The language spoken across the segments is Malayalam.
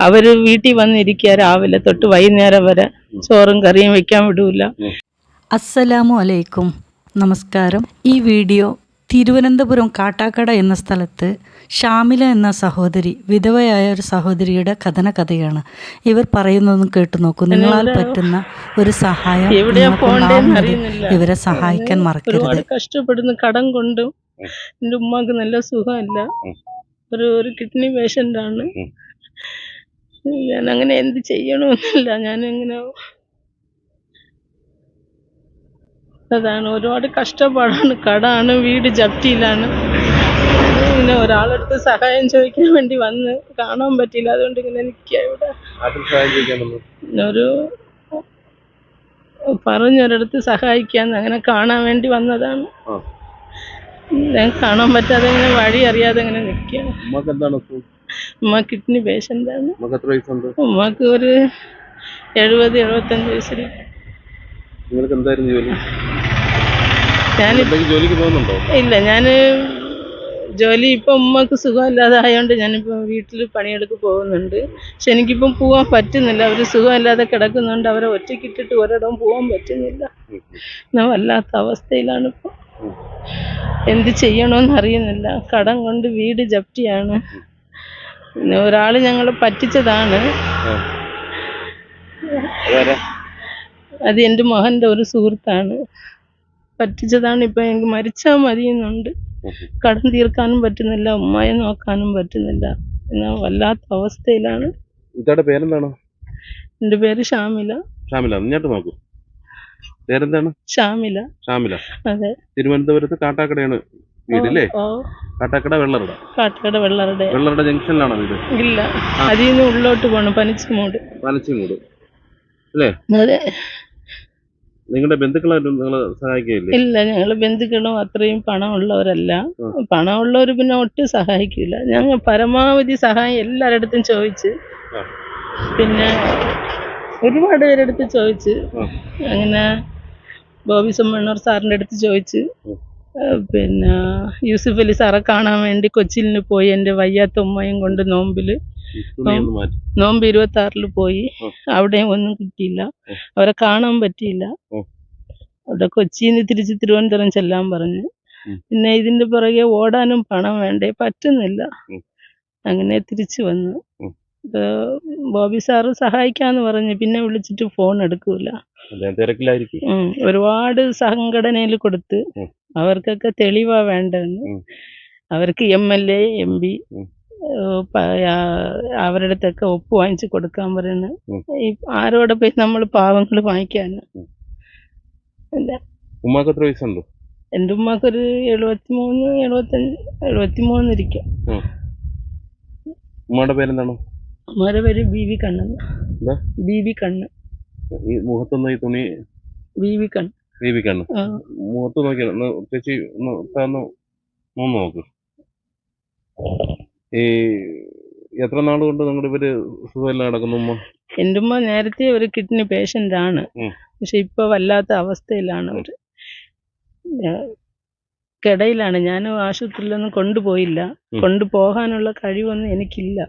അവർ വീട്ടിൽ വന്നിരിക്കുക രാവിലെ തൊട്ട് വൈകുന്നേരം വരെ ചോറും കറിയും വെക്കാൻ വിടൂല. അസ്സലാമു അലൈക്കും. നമസ്കാരം. ഈ വീഡിയോ തിരുവനന്തപുരം കാട്ടാക്കട എന്ന സ്ഥലത്ത് ഷാമില എന്ന സഹോദരി വിധവയായ ഒരു സഹോദരിയുടെ കഥന കഥയാണ്. ഇവർ പറയുന്നതൊന്നും കേട്ടു നോക്കൂ. നിങ്ങളാൽ പറ്റുന്ന ഒരു സഹായം ഇവരെ സഹായിക്കാൻ മറക്കരുത്. കഷ്ടപ്പെടുന്നു കടം കൊണ്ടും എന്റെ ഉമ്മാക്ക് നല്ല സുഖമല്ല. ഒരു ഒരു കിഡ്നി പേഷ്യന്റാണ്. ആണ് ഞാൻ അങ്ങനെ എന്ത് ചെയ്യണമെന്നില്ല ഞാൻ ഇങ്ങനെ അതാണ് ഒരുപാട് കഷ്ടപ്പാടാണ് കടാണ് വീട് ജപ്തിയിലാണ്. ഇങ്ങനെ ഒരാളടുത്ത് സഹായം ചോദിക്കാൻ വേണ്ടി വന്ന് കാണാൻ പറ്റിയില്ല അതുകൊണ്ട് ഇങ്ങനെ നിൽക്കുക ഇവിടെ. ഒരു പറഞ്ഞൊരിടത്ത് സഹായിക്കാൻ അങ്ങനെ കാണാൻ വേണ്ടി വന്നതാണ്. ഞാൻ കാണാൻ പറ്റാതെ ഇങ്ങനെ വഴി അറിയാതെ ഇങ്ങനെ നിൽക്കുക ഉമ്മ കിഡ്നി പേഷ്യന്റ് ആണ് ഉമ്മക്ക് ഒരു എഴുപത് എഴുപത്തഞ്ച് വയസ്സിൽ നിങ്ങൾക്ക് എന്തായിരുന്നു ജോലി? ഞാൻ ജോലിക്ക് പോകുന്നുണ്ടോ? ഇല്ല ഞാൻ ജോലി ഇപ്പം ഉമ്മക്ക് സുഖമില്ലാതെ ആയതുകൊണ്ട് ഞാനിപ്പം വീട്ടിൽ പണിയെടുക്ക് പോകുന്നുണ്ട്. പക്ഷെ എനിക്കിപ്പം പോകാൻ പറ്റുന്നില്ല. അവർ സുഖമില്ലാതെ കിടക്കുന്നുണ്ട് അവരെ ഒറ്റയ്ക്കിട്ടിട്ട് ഒരിടവും പോകാൻ പറ്റുന്നില്ല. വല്ലാത്ത അവസ്ഥയിലാണ് ഇപ്പം എന്ത് ചെയ്യണമെന്ന് അറിയുന്നില്ല കടം കൊണ്ട് വീട് ജപ്തിയാണ്. പിന്നെ ഒരാൾ ഞങ്ങളെ പറ്റിച്ചതാണ്. അത് എന്റെ മകന്റെ ഒരു സുഹൃത്താണ്. പറ്റിച്ചതാണ്. ഇപ്പം എനിക്ക് മരിച്ചാൽ മതിയെന്നുണ്ട്. കടം തീർക്കാനും പറ്റുന്നില്ല ഉമ്മയെ നോക്കാനും പറ്റുന്നില്ല. എന്നാ വല്ലാത്ത അവസ്ഥയിലാണ്. ഇതാടെ പേരെന്താണ്? എന്റെ പേര് ഷാമില. ഷാമില. ഇങ്ങോട്ട് നോക്കൂ. പേരെന്താണ്? ഷാമില. ഷാമില. അതെ. തിരുവനന്തപുരത്ത് കാട്ടാക്കടയാണ് വീടല്ലേ? കാട്ടാക്കട വെള്ളറട. കാട്ടാക്കട വെള്ളറുടെ. വെള്ളറട ജംഗ്ഷനിലാണോ വീട്? ഇല്ല. അതിൽ നിന്ന് ഉള്ളോട്ട് പോണം പനച്ചിമൂട് പനച്ചിമൂട് അല്ലേ? അതെ. നിങ്ങളുടെ ബന്ധുക്കളായിട്ട് നിങ്ങൾ സഹായിക്കില്ലേ ഇല്ല ഞങ്ങൾ ബന്ധുക്കളും അത്രയും പണമുള്ളവരല്ല. പണമുള്ളവർ പിന്നെ ഒട്ടും സഹായിക്കില്ല ഞങ്ങൾ പരമാവധി സഹായം എല്ലാവരുടെ ചോദിച്ച് പിന്നെ ഒരുപാട് പേരെടുത്ത് ചോദിച്ച്. അങ്ങനെ ബോബി സുമ്മണ്ണൂർ സാറിന്റെ അടുത്ത് ചോദിച്ച് പിന്നെ യൂസുഫ് അലി സാറെ കാണാൻ വേണ്ടി കൊച്ചിലിന് പോയി എന്റെ വയ്യാത്ത ഉമ്മയും കൊണ്ട് നോമ്പിൽ നോമ്പ് ഇരുപത്തി ആറിൽ പോയി. അവിടെ അവിടെയും ഒന്നും കിട്ടിയില്ല. അവരെ കാണാൻ പറ്റിയില്ല. അവിടെ കൊച്ചിയിൽ നിന്ന് തിരിച്ച് തിരുവനന്തപുരം ചെല്ലാൻ പറഞ്ഞു. പിന്നെ ഇതിന്റെ പുറകെ ഓടാനും പണം വേണ്ടേ? പറ്റുന്നില്ല. അങ്ങനെ തിരിച്ചു വന്നു. ബോബി സാറ് സഹായിക്കാന്ന് പറഞ്ഞു പിന്നെ വിളിച്ചിട്ട് ഫോൺ എടുക്കൂല. ഒരുപാട് സംഘടനയിൽ കൊടുത്ത്. അവർക്കൊക്കെ തെളിവാ വേണ്ടെന്ന്. അവർക്ക് M L A M P. അവരുടെ അടുത്തൊക്കെ ഒപ്പ് വാങ്ങിച്ചു കൊടുക്കാൻ പറയുന്നു ആരോടെ പോയി നമ്മൾ പാവങ്ങൾ വാങ്ങിക്കാന്? എന്റെ ഉമ്മാക്ക് എത്ര വയസ്സുണ്ട്? എന്റെ ഉമ്മക്കൊരു എഴുപത്തി മൂന്ന് എഴുപത്തഞ്ച് എഴുപത്തി മൂന്ന് ഇരിക്കും. ഉമ്മയുടെ പേരെന്താണ്? ഉമ്മയുടെ പേര് B V Kannan. B V കണ്ണ് മുഖത്തൊന്നും ഈ തുണി ബി വി കണ്ണ് ദീപിക്കാണ്. മുഖത്ത് നോക്കിയാൽ ഒന്ന് ചേച്ചി ഒന്ന് മൂന്ന് നോക്ക്. ഈ എത്ര നാൾ കൊണ്ട് നിങ്ങളുടെ ഇവർ സുഖമെല്ലാം നടക്കുന്നു എന്റെ എന്റെ ഉമ്മ നേരത്തെ ഒരു കിഡ്നി പേഷ്യന്റ് ആണ് പക്ഷെ ഇപ്പൊ വല്ലാത്ത അവസ്ഥയിലാണ് അവർ. കിടയിലാണ്. ഞാൻ ആശുപത്രിയിലൊന്നും കൊണ്ടുപോയില്ല. കൊണ്ടുപോകാനുള്ള കഴിവൊന്നും എനിക്കില്ല.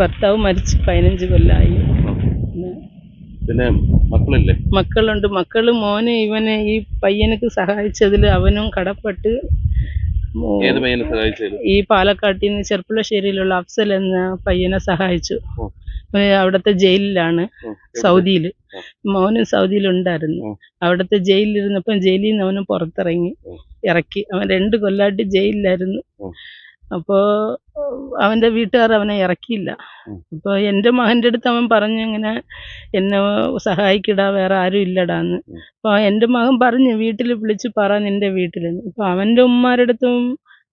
ഭർത്താവ് മരിച്ചു പതിനഞ്ച് കൊല്ലായി. പിന്നെ മക്കളില്ലേ? മക്കളുണ്ട്. മക്കൾ മോന് ഇവനെ ഈ പയ്യനക്ക് സഹായിച്ചതിൽ അവനും കടപ്പെട്ട് ഏത് പയ്യനെ സഹായിച്ചത് ഈ പാലക്കാട്ടിൽ നിന്ന് ചെർപ്പുളശ്ശേരിയിലുള്ള അഫ്സൽ എന്ന പയ്യനെ സഹായിച്ചു. അവിടത്തെ ജയിലിലാണ് സൗദിയിൽ. സൗദിയിൽ. മോനും സൗദിയിലുണ്ടായിരുന്നു. അവിടത്തെ അവിടുത്തെ ജയിലിലിരുന്നപ്പം ജയിലിൽ നിന്ന് അവന് പുറത്തിറങ്ങി ഇറക്കി. അവൻ രണ്ട് കൊല്ലായിട്ട് ജയിലിലായിരുന്നു. അപ്പോ അവന്റെ വീട്ടുകാർ അവനെ ഇറക്കിയില്ല. അപ്പൊ അപ്പോൾ എന്റെ മകന്റെ അടുത്ത് അവൻ പറഞ്ഞു ഇങ്ങനെ എന്നെ സഹായിക്കടാ വേറെ ആരും ഇല്ലടാന്ന് അപ്പൊ അപ്പോൾ എന്റെ മകൻ പറഞ്ഞു വീട്ടിൽ വിളിച്ച് പറ നിന്റെ വീട്ടിൽ അപ്പോൾ അവന്റെ ഉമ്മാരുടെ അടുത്തും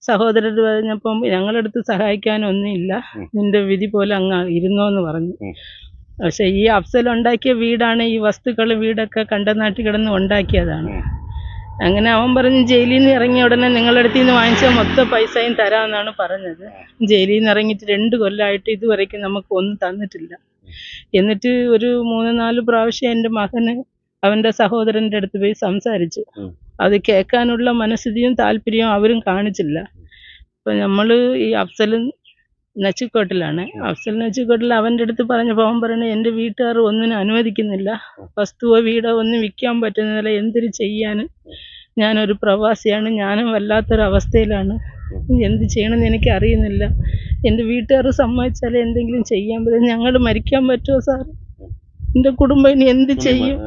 സഹോദരർ പറഞ്ഞപ്പം ഞങ്ങളുടെ അടുത്ത് സഹായിക്കാനൊന്നുമില്ല നിന്റെ വിധി പോലെ അങ്ങ് ഇരുന്നോന്ന് പറഞ്ഞു. പക്ഷെ ഈ അഫ്സൽ ഉണ്ടാക്കിയ വീടാണ് ഈ വസ്തുക്കൾ വീടൊക്കെ കണ്ടനാട്ടി കിടന്ന് ഉണ്ടാക്കിയതാണ്. അങ്ങനെ അവൻ പറഞ്ഞു ജയിലിൽ നിന്ന് ഇറങ്ങിയ ഉടനെ നിങ്ങളുടെ അടുത്ത് നിന്ന് വാങ്ങിച്ച മൊത്തം പൈസയും തരാമെന്നാണ് പറഞ്ഞത്. ജയിലിൽ നിന്ന് ഇറങ്ങിയിട്ട് രണ്ട് കൊല്ലമായിട്ട് ഇതുവരേക്കും നമുക്ക് ഒന്നും തന്നിട്ടില്ല. എന്നിട്ട് ഒരു മൂന്ന് നാല് പ്രാവശ്യം എന്റെ മകന് അവന്റെ സഹോദരന്റെ അടുത്ത് പോയി സംസാരിച്ചു. അത് കേൾക്കാനുള്ള മനസ്ഥിതിയും താല്പര്യവും അവരും കാണിച്ചില്ല. അപ്പം നമ്മൾ ഈ അഫ്സലും നച്ചിക്കോട്ടിലാണ്. അഫ്സൽ നച്ചിക്കോട്ടിൽ അവന്റെ അടുത്ത് പറഞ്ഞപ്പോൾ അവൻ പറയണേ എന്റെ വീട്ടുകാർ ഒന്നിനും അനുവദിക്കുന്നില്ല. വസ്തുവോ വീടോ ഒന്നും വിൽക്കാൻ പറ്റുന്നില്ല എന്തിന് ചെയ്യാൻ? ഞാനൊരു പ്രവാസിയാണ്. ഞാനും വല്ലാത്തൊരവസ്ഥയിലാണ്. എന്ത് ചെയ്യണമെന്ന് എനിക്ക് അറിയുന്നില്ല. എന്റെ വീട്ടുകാർ സമ്മതിച്ചാലേ എന്തെങ്കിലും ചെയ്യാൻ പറ്റും. ഞങ്ങൾ മരിക്കാൻ പറ്റുമോ സാർ? എന്റെ കുടുംബം ഇനി എന്ത് ചെയ്യും?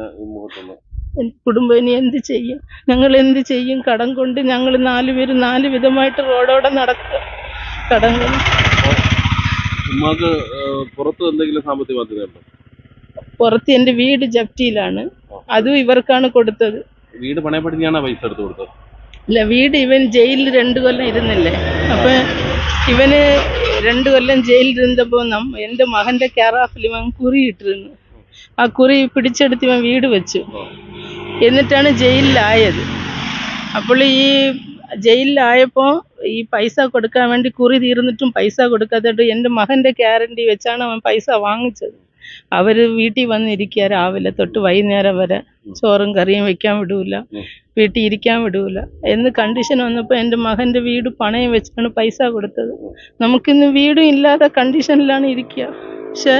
കുടുംബം ഇനി എന്ത് ചെയ്യും? ഞങ്ങൾ എന്ത് ചെയ്യും? കടം കൊണ്ട് ഞങ്ങൾ നാല് പേര് നാല് വിധമായിട്ട് റോഡോടെ നടക്കുക. കടം കൊണ്ട് ഉമ്മാക്ക് പുറത്ത് എന്തെങ്കിലും സാമ്പത്തിക ബാധ്യതയുണ്ടോ പുറത്ത് എന്റെ വീട് ജപ്തിയിലാണ്. അതും ഇവർക്കാണ് കൊടുത്തത്. വീട് പണയപ്പെടുത്തിയാണ് പൈസ എടുത്ത് കൊടുത്തത്? ഇല്ല വീട് ഇവൻ ജയിലിൽ രണ്ട് കൊല്ലം ഇരുന്നില്ലേ? അപ്പൊ ഇവന് രണ്ട് കൊല്ലം ജയിലിൽ ഇരുന്നപ്പോൾ നം എന്റെ മകന്റെ കെയറാഫിൽ ഇവൻ കുറി ഇട്ടിരുന്നു. ആ കുറി പിടിച്ചെടുത്ത് ഇവൻ വീട് വെച്ചു. എന്നിട്ടാണ് ജയിലിലായത്. അപ്പോൾ ഈ ജയിലിലായപ്പോൾ ഈ പൈസ കൊടുക്കാൻ വേണ്ടി കുറി തീർന്നിട്ടും പൈസ കൊടുക്കാത്തത് എന്റെ മകന്റെ ഗ്യാരണ്ടി വെച്ചാണ് അവൻ പൈസ വാങ്ങിച്ചത്. അവർ വീട്ടിൽ വന്നിരിക്കുക രാവിലെ തൊട്ട് വൈകുന്നേരം വരെ ചോറും കറിയും വെക്കാൻ വിടൂല. വീട്ടിൽ ഇരിക്കാൻ വിടൂല. എന്ന് കണ്ടീഷൻ വന്നപ്പോൾ എന്റെ മകന്റെ വീട് പണയം വെച്ചാണ് പൈസ കൊടുത്തത്. നമുക്കിന്ന് വീടും ഇല്ലാത്ത കണ്ടീഷനിലാണ് ഇരിക്കുക. പക്ഷെ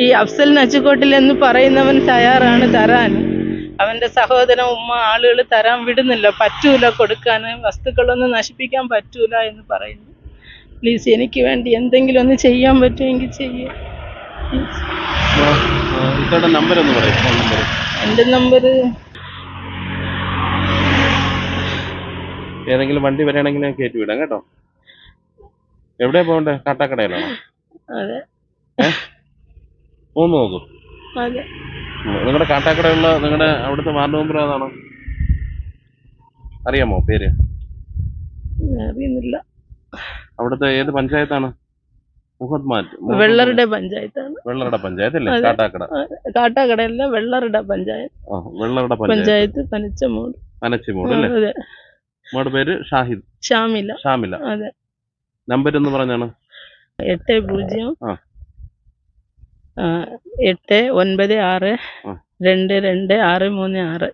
ഈ അഫ്സൽ നച്ചുകോട്ടിൽ എന്ന് പറയുന്നവൻ തയ്യാറാണ് തരാൻ. അവന്റെ സഹോദരൻ ഉമ്മ ആളുകൾ തരാൻ വിടുന്നില്ല. പറ്റൂല കൊടുക്കാൻ വസ്തുക്കളൊന്നും നശിപ്പിക്കാൻ പറ്റൂല എന്ന് പറയുന്നു. പ്ലീസ് എനിക്ക് വേണ്ടി എന്തെങ്കിലും ഒന്ന് ചെയ്യാൻ പറ്റുമെങ്കിൽ ചെയ്യുക എന്റെ നമ്പർ ഏതെങ്കിലും വണ്ടി വരികയാണെങ്കിൽ കയറ്റി വിടാം കേട്ടോ. എവിടെയാ പോകണ്ടേ? കാട്ടാക്കടയിലാണോ? അതെ. ഒന്ന് നോക്കൂ. അതെ. നിങ്ങളുടെ കാട്ടാക്കടയുള്ള നിങ്ങളുടെ അവിടുത്തെ വാർഡ് മെമ്പർ ഏതാണോ? അറിയാമോ പേര്? അറിയുന്നില്ല. അവിടുത്തെ ഏത് പഞ്ചായത്താണ്? വെള്ളറുടെ പഞ്ചായത്താണ്. വെള്ളറുടെ പഞ്ചായത്ത് അല്ലേ. കാട്ടാക്കട. കാട്ടാക്കടയല്ല വെള്ളറുടെ പഞ്ചായത്ത്. വെള്ളറുടെ പഞ്ചായത്ത്. പനച്ചമൂട് അനച്ചിമൂട് അല്ലേ? നമ്മുടെ പേര് ഷാഹിദ്. ഷാമില. ഷാമില. അതെ. നമ്പർ എന്ന് പറഞ്ഞാണ്? എട്ട് പൂജ്യം എട്ട് ഒൻപത് ആറ്. രണ്ട് രണ്ട് ആറ് മൂന്ന് ആറ്